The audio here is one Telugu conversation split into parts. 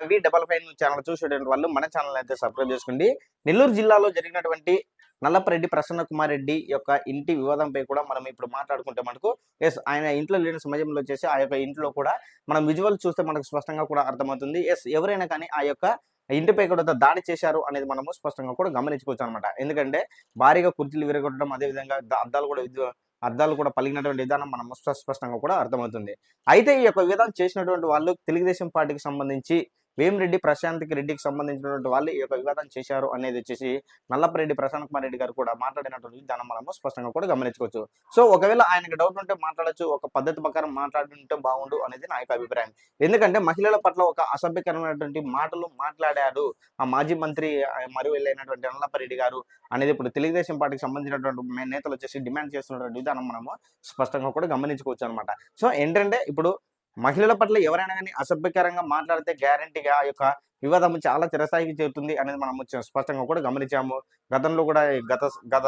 వి డబల్ ఫైవ్ ఛానల్ చూసేటువంటి వాళ్ళు మన ఛానల్ అయితే సబ్స్క్రైబ్ చేసుకోండి. నెల్లూరు జిల్లాలో జరిగినటువంటి నల్లపరెడ్డి ప్రసన్న కుమార్ రెడ్డి యొక్క ఇంటి వివాదంపై కూడా మనం ఇప్పుడు మాట్లాడుకుంటే మనకు ఎస్ ఆయన ఇంట్లో లేని సమయంలో వచ్చేసి ఆ యొక్క ఇంట్లో కూడా మనం విజువల్ చూస్తే మనకు స్పష్టంగా కూడా అర్థమవుతుంది. ఎస్ ఎవరైనా కానీ ఆ యొక్క ఇంటిపై కూడా దాడి చేశారు అనేది మనము స్పష్టంగా కూడా గమనించుకోవచ్చు అనమాట ఎందుకంటే భారీగా కుర్చీలు విరగొట్టడం అదేవిధంగా ద- అద్దాలు కూడా అద్దాలు కూడా పలిగినటువంటి విధానం మనం స్ప- స్పష్టంగా కూడా అర్థమవుతుంది. అయితే ఈ యొక్క విధానం చేసినటువంటి వాళ్ళు తెలుగుదేశం పార్టీకి సంబంధించి వేమిరెడ్డి ప్రశాంత్కి రెడ్డికి సంబంధించినటువంటి వాళ్ళు ఈ యొక్క వివాదం చేశారు అనేది వచ్చేసి నల్లపరెడ్డి ప్రశాంత్ కుమార్ రెడ్డి గారు కూడా మాట్లాడినటువంటి విధానం మనము స్పష్టంగా కూడా గమనించుకోవచ్చు. సో ఒకవేళ ఆయనకి డౌట్ ఉంటే మాట్లాడచ్చు ఒక పద్ధతి ప్రకారం మాట్లాడుంటే బాగుండు అనేది నా యొక్క అభిప్రాయం. ఎందుకంటే మహిళల పట్ల ఒక అసభ్యకరమైనటువంటి మాటలు మాట్లాడాడు ఆ మాజీ మంత్రి ఆ, మరియు వెళ్ళైనటువంటి నల్లపరెడ్డి గారు అనేది ఇప్పుడు తెలుగుదేశం పార్టీకి సంబంధించినటువంటి నేతలు వచ్చేసి డిమాండ్ చేస్తున్నటువంటి విధానం మనము స్పష్టంగా కూడా గమనించుకోవచ్చు అనమాట సో ఏంటంటే ఇప్పుడు మహిళల పట్ల ఎవరైనా కానీ అసభ్యకరంగా మాట్లాడితే గ్యారంటీగా ఆ యొక్క వివాదం చాలా చిరస్థాయికి చేరుతుంది అనేది మనం స్పష్టంగా కూడా గమనించాము. గతంలో కూడా గత గత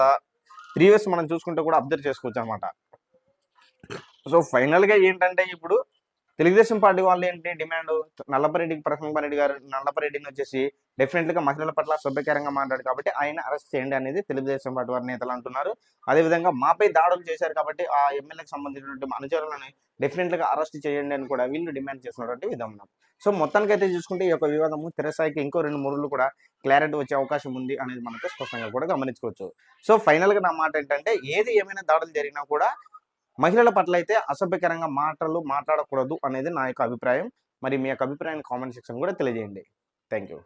ప్రీవియస్ మనం చూసుకుంటే కూడా అబ్జర్వ్ చేసుకోవచ్చు అనమాట సో ఫైనల్గా ఏంటంటే ఇప్పుడు తెలుగుదేశం పార్టీ వాళ్ళు ఏంటి డిమాండ్? నల్లపరెడ్డి ప్రసన్న గారు నల్లపరెడ్డిని వచ్చేసి డెఫినెట్గా మహిళల పట్ల సభ్యకరంగా మాట్లాడు కాబట్టి ఆయన అరెస్ట్ చేయండి అనేది తెలుగుదేశం పార్టీ వారి నేతలు అంటున్నారు. అదేవిధంగా మాపై దాడులు చేశారు కాబట్టి ఆ ఎమ్మెల్యేకి సంబంధించినటువంటి అనుచరులను డెఫినెట్గా అరెస్ట్ చేయండి అని కూడా వీళ్ళు డిమాండ్ చేసినటువంటి విధానం సో మొత్తానికి అయితే చూసుకుంటే ఈ యొక్క వివాదము తెరసాయికి ఇంకో రెండు మూడులు కూడా క్లారిటీ వచ్చే అవకాశం ఉంది అనేది మనకు స్పష్టంగా కూడా గమనించుకోవచ్చు. సో ఫైనల్గా నా మాట ఏంటంటే ఏది ఏమైనా దాడులు జరిగినా కూడా మహిళల పట్ల అయితే అసభ్యకరంగా మాటలు మాట్లాడకూడదు అనేది నా యొక్క అభిప్రాయం. మరి మీ యొక్క అభిప్రాయాన్ని కామెంట్ సెక్షన్ కూడా తెలియజేయండి. Thank you